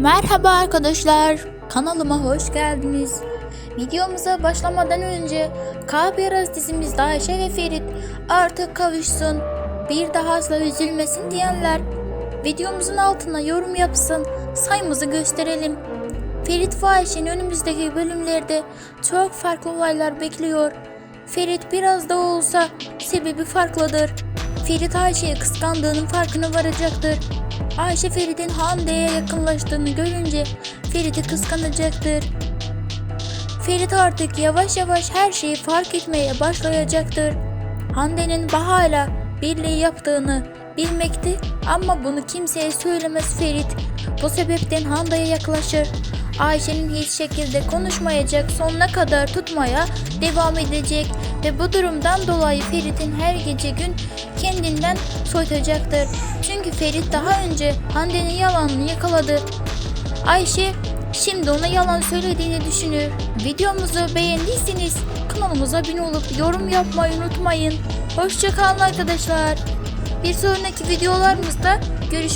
Merhaba arkadaşlar, kanalıma hoş geldiniz. Videomuza başlamadan önce Kalp Yaraz dizimizde Ayşe ve Ferit artık kavuşsun, bir daha asla üzülmesin diyenler videomuzun altına yorum yapsın, sayımızı gösterelim. Ferit ve Ayşe'nin önümüzdeki bölümlerde çok farklı olaylar bekliyor. Ferit biraz da olsa sebebi farklıdır. Ferit Ayşe'ye kıskandığının farkına varacaktır. Ayşe Ferit'in Hande'ye yakınlaştığını görünce Ferit'i kıskanacaktır. Ferit artık yavaş yavaş her şeyi fark etmeye başlayacaktır. Hande'nin Baha'yla birliği yaptığını bilmekti ama bunu kimseye söylemez Ferit. Bu sebepten Hande'ye yaklaşır. Ayşe'nin hiç şekilde konuşmayacak sonuna kadar tutmaya devam edecek ve bu durumdan dolayı Ferit'in her gece gün kendinden soyutacaktır. Çünkü Ferit daha önce Hande'nin yalanını yakaladı. Ayşe şimdi ona yalan söylediğini düşünür. Videomuzu beğendiyseniz kanalımıza abone olup yorum yapmayı unutmayın. Hoşçakalın arkadaşlar. Bir sonraki videolarımızda görüşmek